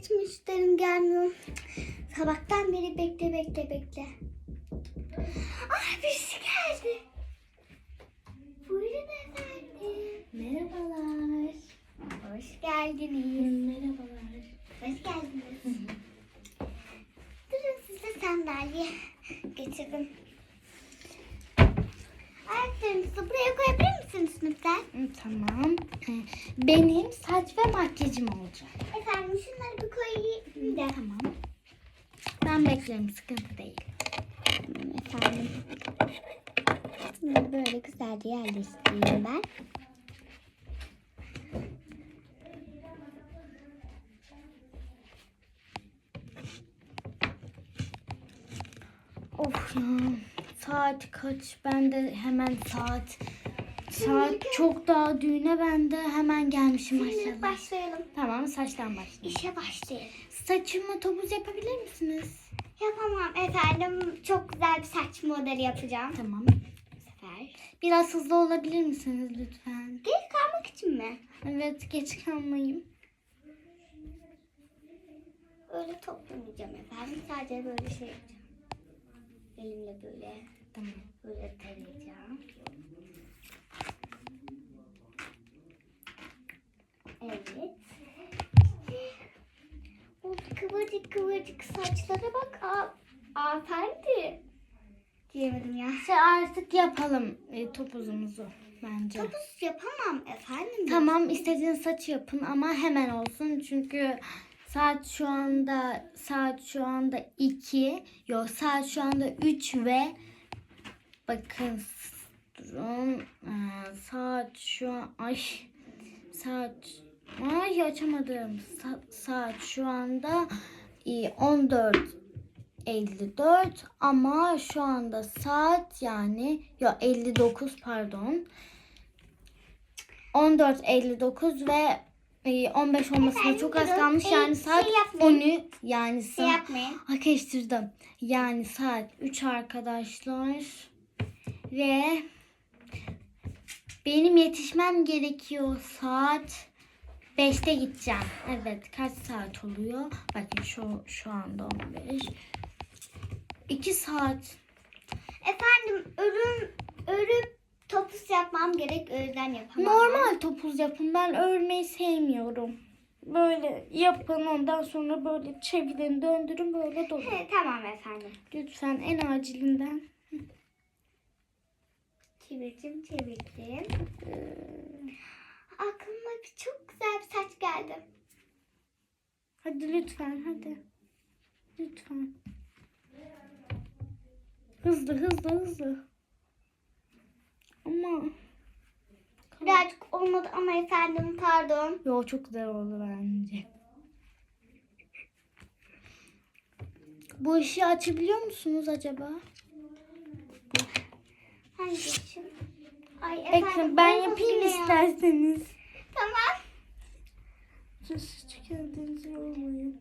hiç müşterim gelmiyor. Sabahtan beri bekle bekle bekle. Ah birisi geldi. Buyurun efendim. Merhabalar. Hoş geldiniz. Merhabalar. Hoş geldiniz. Durun size sandalye getirdim. Ayaklarınızı buraya koyabilir misiniz lütfen? Tamam. Ee, Benim saç ve makyajım olacak. Efendim şunları bir koyayım da. Tamam. Ben beklerim sıkıntı değil. Tamam efendim. Bunları böyle güzelce yerleştireyim ben. Of ya. Saat kaç? Ben de hemen saat saat çok daha düğüne ben de hemen gelmişim Şimdi maşallah. başlayalım. Tamam saçtan başlayalım. İşe başlayalım. Saçımı topuz yapabilir misiniz? Yapamam efendim. Çok güzel bir saç modeli yapacağım. Tamam. Bu sefer. Biraz hızlı olabilir misiniz lütfen? Geç kalmak için mi? Evet geç kalmayayım. Öyle toplamayacağım efendim. Sadece böyle şey yapacağım. Elimle böyle Tamam. böyle tarayacağım. Evet. O kıvırcık kıvırcık saçlara bak. Aferin. Diyemedim ya. Şey artık yapalım e, topuzumuzu bence. Topuz yapamam efendim. Tamam istediğiniz saçı yapın ama hemen olsun çünkü saat şu anda saat şu anda 2 yok saat şu anda 3 ve bakın durun Ee, saat şu an ay saat ay açamadım Sa- saat şu anda e, 14 54 ama şu anda saat yani yok 59 pardon 14.59 ve e, 15 olmasına Efendim, çok az kalmış. E, Yani şey saat yapmayın. 10'ü yani Şey saat. Ay karıştırdım. Yani saat 3 arkadaşlar. Ve benim yetişmem gerekiyor saat 5'te gideceğim. Evet kaç saat oluyor? Bakın şu şu anda 15. 2 saat. Efendim örüm örüp topuz yapmam gerek. Öğleden yapamam. Normal topuz yapın. Ben örmeyi sevmiyorum. Böyle yapın ondan sonra böyle çevirin döndürün böyle dolun. He, tamam efendim. Lütfen en acilinden. Çevirdim çevirdim. Aklıma bir çok güzel bir saç geldi. Hadi lütfen hadi. Lütfen. Hızlı hızlı hızlı. Ama Birazcık olmadı ama efendim pardon. yo çok güzel oldu bence. Bu işi açabiliyor musunuz acaba? Hangi için? Ay efendim. Bekle ben yapayım isterseniz. Tamam. Siz kendinizi yormayın.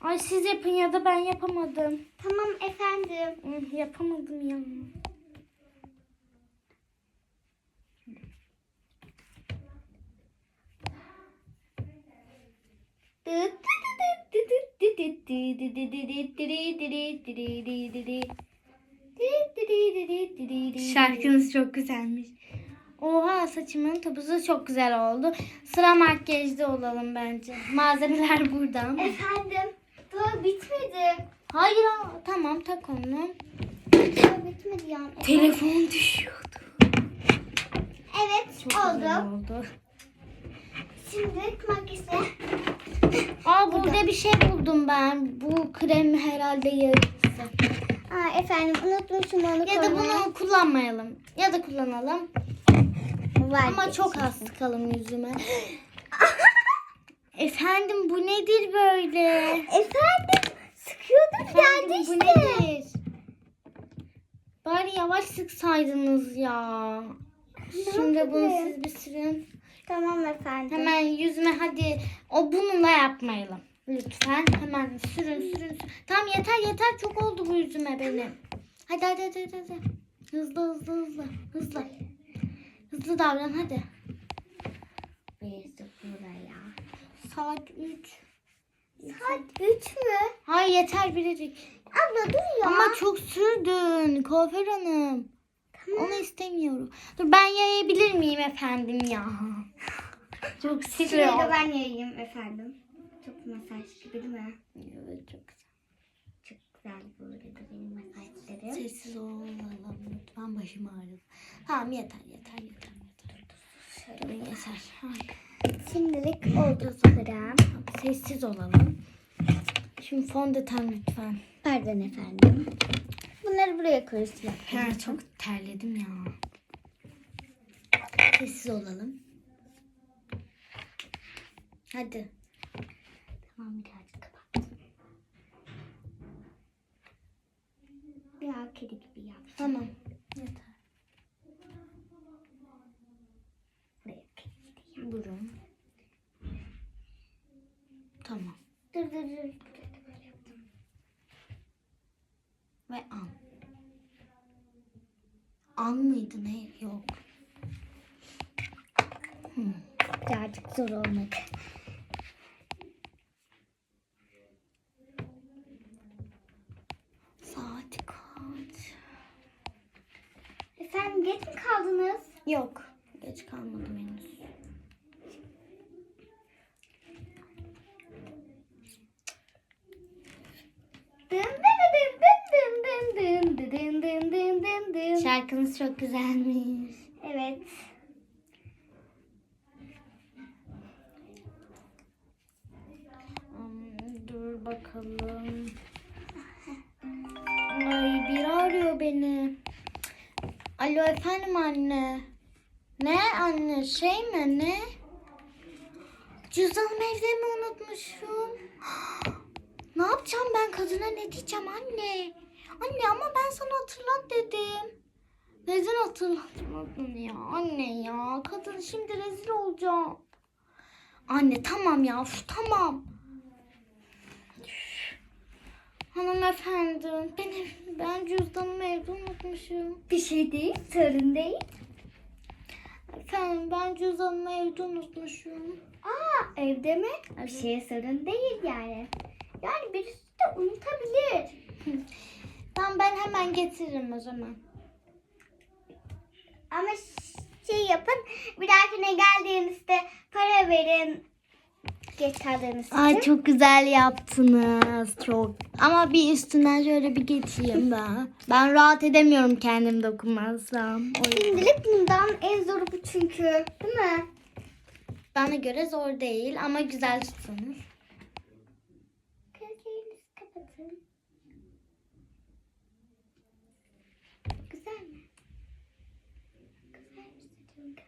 Ay siz yapın ya da ben yapamadım. Tamam efendim. Hı, yapamadım ya. Şarkınız çok güzelmiş. Oha saçımın topuzu çok güzel oldu. Sıra makyajda olalım bence. Malzemeler burada ama. Efendim. Daha bitmedi. Hayır tamam tak onu. Daha bitmedi yani. Telefon düşüyordu. Evet Çok güzel oldu. oldu. Şimdi makyajla. Aa burada bir şey buldum ben. Bu krem herhalde yarısı. Aa, efendim unutmuşum onu Ya da koymayı. bunu kullanmayalım. Ya da kullanalım. Var Ama çok az sıkalım yüzüme. Efendim bu nedir böyle? Efendim sıkıyordum geldi Efendim, bu işte. nedir? Bari yavaş sıksaydınız ya. Şimdi bunu siz bir sürün. Tamam efendim. Hemen yüzüme hadi. O bununla yapmayalım. Lütfen hemen sürün sürün. Tamam yeter yeter çok oldu bu yüzüme benim. Hadi hadi hadi hadi. hadi. Hızlı hızlı hızlı. Hızlı. Hızlı davran hadi. neyse buraya. Saat 3. Saat 3 mü? Hayır yeter biricik. Abla dur ya. Ama çok sürdün Kuaför Hanım. Onu istemiyorum. Dur ben yayabilir miyim efendim ya? Çok Şurayı sürüyor. da ben yayayım efendim. Çok masaj gibi değil mi? Evet çok güzel. Çok güzel böyle de benim masajlarım. Sessiz olalım lütfen başım ağrıyor. Tamam yeter yeter yeter. yeter. Durun yeter. Şimdilik oldu sıram. Sessiz olalım. Şimdi fondöten lütfen. Pardon efendim. Bunları buraya koyuyoruz. Ha, çok terledim ya. Sessiz olalım. Hadi. Tamam birazcık kapattım. Ya kedi gibi yap. Tamam. Yeter. Buraya kedi. Durun. Tamam. Dur dur dur. Böyle yaptım. Ve an. An mıydı ne? Yok. Hmm. Birazcık zor olmak. Şarkınız çok güzelmiş. Evet. Hmm, Dur bakalım. Ay biri arıyor beni. Alo efendim anne. Ne anne şey mi ne? Cüzdanımı evde mi unutmuşum? Ne yapacağım ben kadına ne diyeceğim anne? Anne ama ben sana hatırlat dedim. Neden hatırlatmadın ya anne ya? Kadın şimdi rezil olacağım. Anne tamam ya şu tamam. Hanımefendi ben, ben cüzdanımı evde unutmuşum. Bir şey değil, sorun değil. Efendim ben cüzdanımı evde unutmuşum. Aa, evde mi? Bir şey sorun değil yani. Yani birisi de unutabilir. Tamam ben hemen getiririm o zaman. Ama şey yapın, bir dahakine geldiğinizde para verin. Kaldığınız için. Ay çok güzel yaptınız çok. Ama bir üstünden şöyle bir geçeyim daha. Ben rahat edemiyorum kendim dokunmazsam. O. Şimdilik bundan en zoru bu çünkü. Değil mi? Bana göre zor değil ama güzel tutsunuz. Gözlerinizi kapatın. Güzel mi? Güzel mi saçım? Oldu.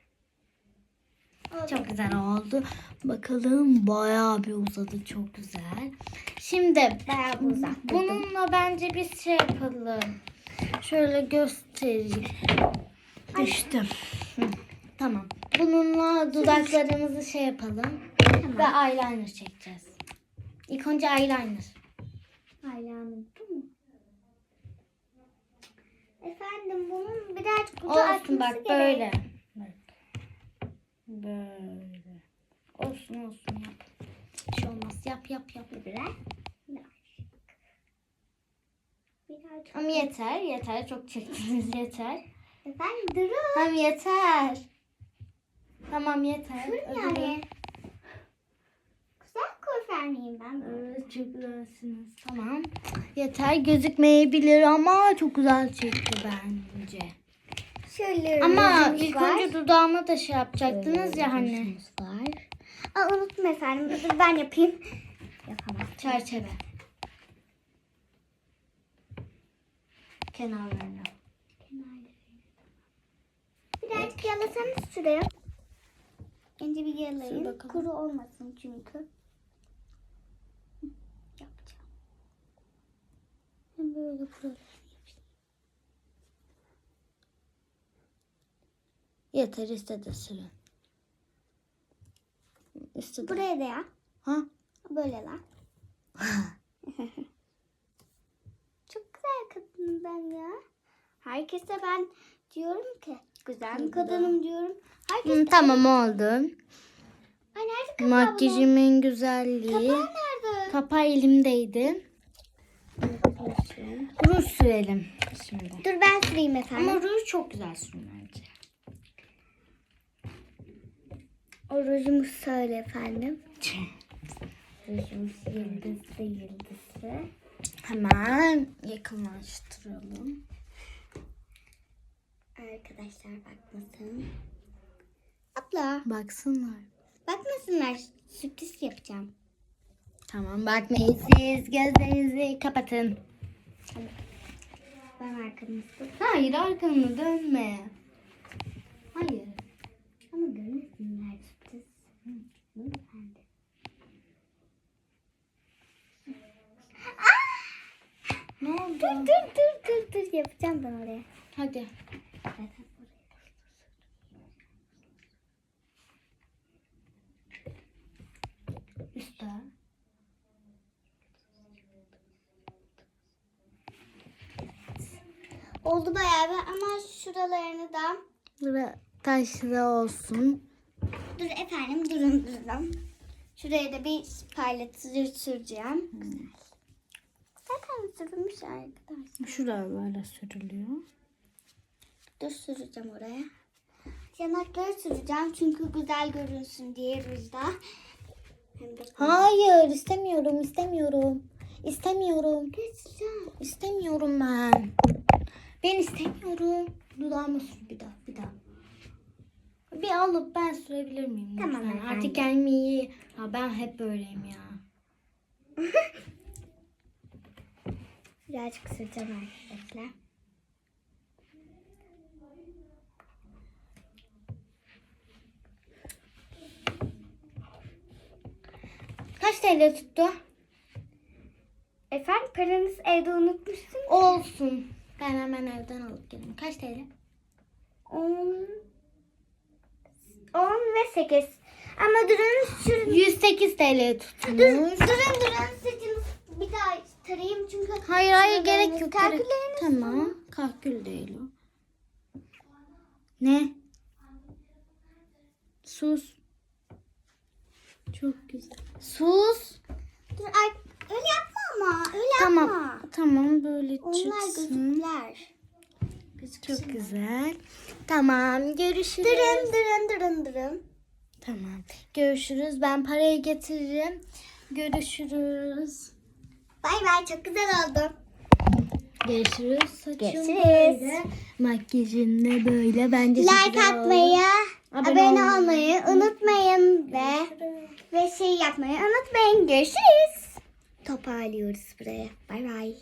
Çok güzel oldu. Bakalım bayağı bir uzadı. Çok güzel. Şimdi Bayağı uzattırdım. bununla bence biz şey yapalım. Şöyle göstereyim. Düştüm. Hı, Tamam. Bununla dudaklarımızı şey yapalım. Ve eyeliner çekeceğiz. İlk önce eyeliner. Ayağını bu mu? Efendim bunun birazcık ucu Olsun bak gerek. böyle. Böyle. Olsun olsun yap. Bir şey olmaz. Yap yap yap. Biraz. Birazcık. Ama yeter yeter. Çok çektiniz yeter. Efendim durun. Tamam yeter. Tamam yeter. Öbürü- yani. Güzel kuaför miyim ben? Evet çok güzelsiniz. Tamam. Yeter gözükmeyebilir ama çok güzel çekti bence. Şöyle Ama ilk var. önce dudağıma da şey yapacaktınız ya hani. Var. Aa unuttum efendim. Dur ben yapayım. Yapamam. Çerçeve. Kenarlarına. Birazcık yalasanız şuraya. Önce bir yalayın. Kuru olmasın çünkü. Yapacağım. Ben böyle buraları Yeter istedi sürün. İstedi. Buraya da ya. Ha? Böyle lan. Çok güzel kadınım ben ya. Herkese ben diyorum ki güzel bir kadınım diyorum. Herkes Hı, tamam oldu. Ay nerede kapağı Makyajımın güzelliği. bunun? Kapağı nerede? Kapağı elimdeydi. Ruj sürelim şimdi. Dur ben süreyim efendim. Ama ruj çok güzel sürün bence. O rujumu söyle efendim. Rujumuz yıldızlı yıldızlı. Hemen yakınlaştıralım. Arkadaşlar bakmasın. Abla Baksınlar. bakmasınlar. Sürpriz yapacağım. Tamam bakmayın siz gözlerinizi kapatın. Ben arkanızda. Hayır arkanı dönme. Hayır. Ama görmesinler sürpriz. Hı, Lütfen. Ne oldu? Dur dur dur dur yapacağım ben oraya. Hadi. Üstte. Oldu bayağı bir ama şuralarını da Bura taşlı olsun. dur efendim durun durun. Şuraya da bir parlatıcı süreceğim. Zaten sürülmüş arkadaşlar. Şuraya böyle sürülüyor. Dur süreceğim oraya. Yanakları süreceğim çünkü güzel görünsün diye de Hayır istemiyorum istemiyorum. İstemiyorum. Geçeceğim. İstemiyorum ben. Ben istemiyorum. Dudağıma sür bir daha bir daha. Bir alıp ben sürebilir miyim? Tamam lütfen? Artık gelmeyi. Ha, ben hep böyleyim ya. Birazcık süreceğim arkadaşlar. Kaç TL tuttu? Efendim paranız evde unutmuşsun. Olsun. Ben hemen evden alıp geleyim. Kaç TL? 10 10 ve 8. Ama durun şurada. 108 TL tutmuş. durun durun bir daha tarayayım çünkü Hayır hayır gerek yok. Tamam. Kalkül değil o. Ne? Sus. Çok güzel. Sus. Dur, ay, öyle yapma ama öyle Tamam. yapma. Tamam böyle Onlar çıksın. gözükler. Çok güzel. Tamam görüşürüz. Durun durun durun durun. Tamam. Görüşürüz. Ben parayı getiririm. Görüşürüz. Bay bay çok güzel oldu. Görüşürüz. Saçım Görüşürüz. böyle. Makyajın da böyle. Bence çok Like güzel oldu. atmayı, Abone olmayı unutmayın ve ve şey yapmayı unutmayın. Görüşürüz. Toparlıyoruz buraya. Bay bay.